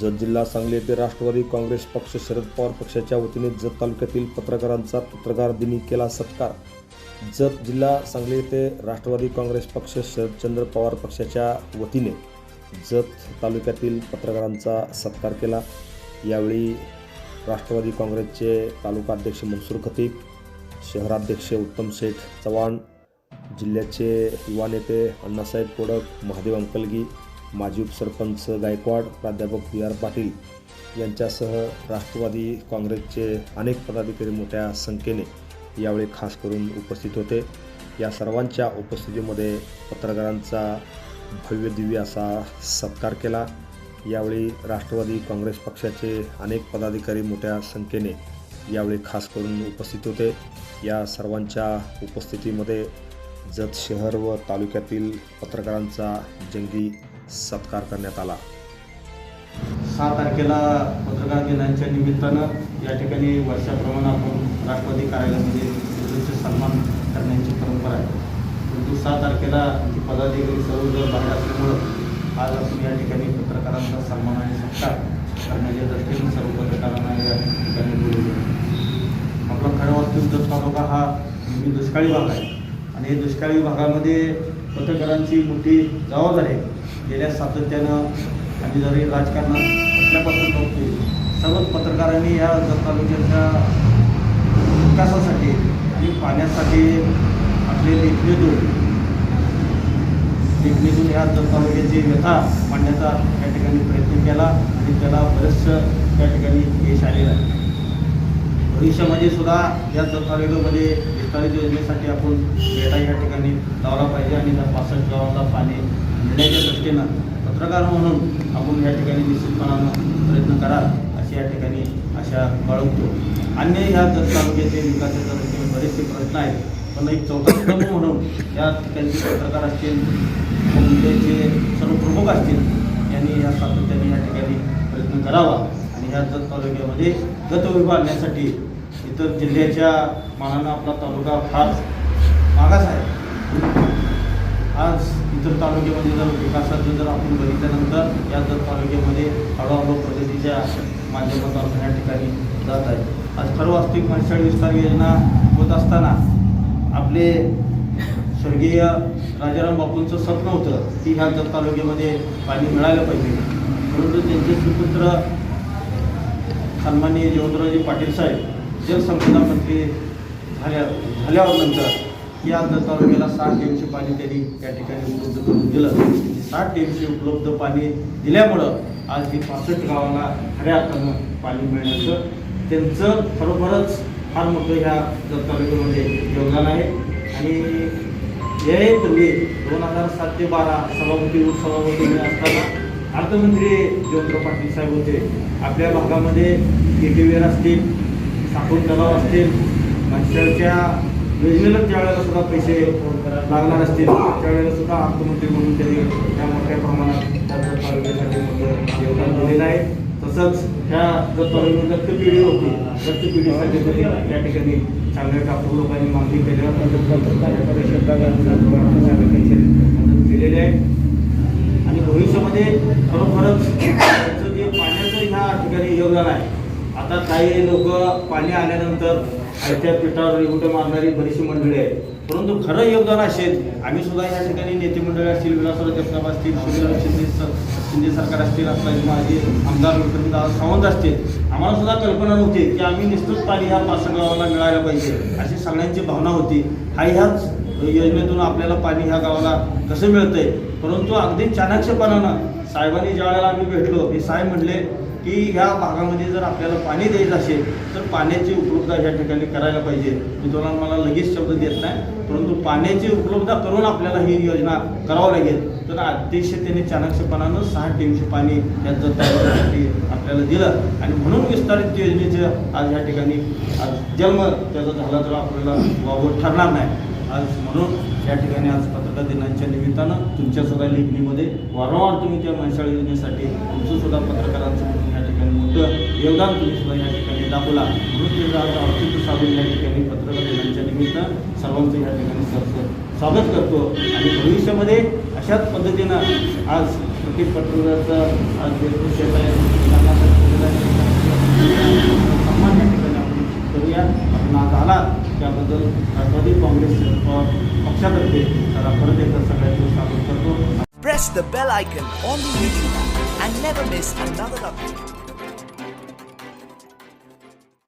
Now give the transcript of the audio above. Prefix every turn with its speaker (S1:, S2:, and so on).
S1: जत जिल्हा सांगली येथे राष्ट्रवादी काँग्रेस पक्ष शरद पवार पक्षाच्या वतीने जत तालुक्यातील पत्रकारांचा पत्रकार दिनी केला सत्कार. जत जिल्हा सांगली येथे राष्ट्रवादी काँग्रेस पक्ष शरदचंद्र पवार पक्षाच्या वतीने जत तालुक्यातील पत्रकारांचा सत्कार केला. यावेळी राष्ट्रवादी काँग्रेसचे तालुका अध्यक्ष मनसूर खतीब शहराध्यक्ष उत्तम शेठ चव्हाण जिल्ह्याचे युवा नेते अण्णासाहेब कोडक महादेव अंकलगी माजी उपसरपंच गायकवाड प्राध्यापक बी आर पाटील यांच्यासह राष्ट्रवादी काँग्रेसचे अनेक पदाधिकारी मोठ्या संख्येने यावेळी खास करून उपस्थित होते. या सर्वांच्या उपस्थितीमध्ये पत्रकारांचा भव्य दिव्य असा सत्कार केला. यावेळी राष्ट्रवादी काँग्रेस पक्षाचे अनेक पदाधिकारी मोठ्या संख्येने यावेळी खास करून उपस्थित होते. या सर्वांच्या उपस्थितीमध्ये जत शहर व तालुक्यातील पत्रकारांचा जंगी सत्कार करण्यात आला.
S2: सहा तारखेला पत्रकार दिनाच्या निमित्तानं या ठिकाणी वर्षाप्रमाणे आपण राष्ट्रवादी कार्यालयामध्ये विरुद्ध सन्मान करण्याची परंपरा आहे. परंतु सहा तारखेला ती पदाधिकारी सर्व जर बाहेर असल्यामुळं आज आपण या ठिकाणी पत्रकारांचा सन्मान आणि सत्कार करण्याच्या दृष्टीने सर्व पत्रकारांना या ठिकाणी बोलवले आपला खरं वास्तविक जत तालुका हा नेहमी दुष्काळी भाग आहे. आणि या दुष्काळी भागामध्ये पत्रकारांची मोठी जबाबदारी आहे. गेल्या सातत्यानं आम्ही जरी राजकारणात असल्यापासून बघतोय सर्वच पत्रकारांनी या जत तालुक्याच्या विकासासाठी आणि पाण्यासाठी आपले लेखनेतून लेखनेतून या जत तालुक्याची व्यथा मांडण्याचा या ठिकाणी प्रयत्न केला आणि त्याला बरंचसं त्या ठिकाणी यश आलेलं आहे. भविष्यामध्ये सुद्धा या जत तालुक्यामध्ये विस्तारित योजनेसाठी आपण डेटा या ठिकाणी लावला पाहिजे आणि त्या पासष्ट गावांना पाणी मिळण्याच्या दृष्टीनं पत्रकार म्हणून आपण या ठिकाणी निश्चितपणानं प्रयत्न करा अशी या ठिकाणी आशा बाळगतो. अन्य ह्या तालुक्याचे विकासाच्या दृष्टीने बरेचसे प्रश्न आहेत पण एक चौथा स्तंभ म्हणून या ठिकाणचे पत्रकार असतील मुंबईचे सर्व प्रमुख असतील यांनी या सातत्याने या ठिकाणी प्रयत्न करावा. आणि ह्या जत तालुक्यामध्ये गत आणण्यासाठी इतर जिल्ह्याच्या मानानं आपला तालुका फार मागास आहे. आज इतर तालुक्यामध्ये जर विकासाचं जर आपण बघितल्यानंतर या जर तालुक्यामध्ये हळूहळू प्रगतीच्या माध्यमातून या ठिकाणी जात आहे. आज खरं वास्तविक मनशाळ विस्तार योजना होत असताना आपले स्वर्गीय राजाराम बापूंचं स्वप्न होतं की ह्या जत तालुक्यामध्ये पाणी मिळालं पाहिजे. परंतु त्यांचे सुपुत्र सन्माननीय जयवंतरावजी पाटील साहेब जलसंपदा मंत्री झाल्या झाल्यावर नंतर या जत तालुक्याला साठ टीएमसी पाणी त्यांनी त्या ठिकाणी उपलब्ध करून दिलं. साठ एमचे उपलब्ध पाणी दिल्यामुळं आज ही पासष्ट गावाला खऱ्या अर्थानं पाणी मिळण्याचं त्यांचं खरोखरच फार मोठं ह्या जत तालुक्यामध्ये योगदान आहे. आणि यापूर्वी दोन हजार सात ते बारा सभापती उपसभापती असताना अर्थमंत्री जयंत पाटील साहेब होते. आपल्या भागामध्ये केटीवेर असतील साखर तलाव असतील मच्छरच्या योजनेला ज्यावेळेला सुद्धा पैसे लागणार असतील त्यावेळेला सुद्धा अर्थमंत्री म्हणून त्यांनी त्या मोठ्या प्रमाणात त्या जत तालुक्यासाठी मोठं योगदान दिलेलं आहे. तसंच ह्या जत तालुक्यात रक्तपिढी होती रक्तपिढीसाठी तरी या ठिकाणी चांगल्या डॉक्टर लोकांनी मागणी केली. दिलेली आहे. आणि भविष्यामध्ये खरोखरच त्यांचं जे पाण्याचं ह्या ठिकाणी योगदान आहे आता काही लोक पाणी आल्यानंतर आयत्या पिठावर उठे मारणारी बरीचशी मंडळी आहेत. परंतु खरं योगदान असेल आम्ही सुद्धा या ठिकाणी नेते मंडळी असतील विलासराव जगताप असतील सुनील शिंदे सर शिंदे सरकार असतील आता माझे आमदार विक्रमदादा सावंत असतील आम्हाला सुद्धा कल्पना नव्हती की आम्ही निश्चित पाणी ह्या पाच गावाला मिळायला पाहिजे. अशी सगळ्यांची भावना होती. हा ह्याच योजनेतून आपल्याला पाणी ह्या गावाला कसं मिळतंय? परंतु अगदी चाणाक्षपणानं साहेबांनी ज्या वेळेला आम्ही भेटलो हे साहेब म्हणले की ह्या भागामध्ये जर आपल्याला पाणी द्यायचं असेल तर पाण्याची उपलब्धता ह्या ठिकाणी करायला पाहिजे. मी तुम्हाला मला लगेच शब्द देत नाही परंतु पाण्याची उपलब्धता करून आपल्याला ही योजना करावं लागेल. तर अतिशय त्यांनी चाणक्यपणानं सहा टीमचे पाणी त्यांचं तयारी आपल्याला दिलं आणि म्हणून विस्तारित योजनेचं आज ह्या ठिकाणी आज जन्म त्याचा झाला तर आपल्याला वावर ठरणार नाही. आज म्हणून या ठिकाणी आज पत्रकार दिनाच्या निमित्तानं तुमच्या सगळ्या लेखणीमध्ये वारंवार तुम्ही त्या मनशाळ योजनेसाठी तुमचं सुद्धा पत्रकारांचं म्हणून योगदान तुम्ही सुद्धा या ठिकाणी दाखवला म्हणून ते आज औचित्य साधून या ठिकाणी पत्रकार दिनाच्या निमित्त सर्वांचं या ठिकाणी सरसर स्वागत करतो. आणि भविष्यामध्ये अशाच पद्धतीनं आज प्रत्येक पटवर्धनचं आज देशमुख आहे सन्मान या ठिकाणी आपण करूया. आपण आज आला त्याबद्दल राष्ट्रवादी काँग्रेस पक्षातर्फे त्याला परत एकदा सगळ्यांचं स्वागत करतो.
S3: Press the bell icon on the YouTube app and never miss another update.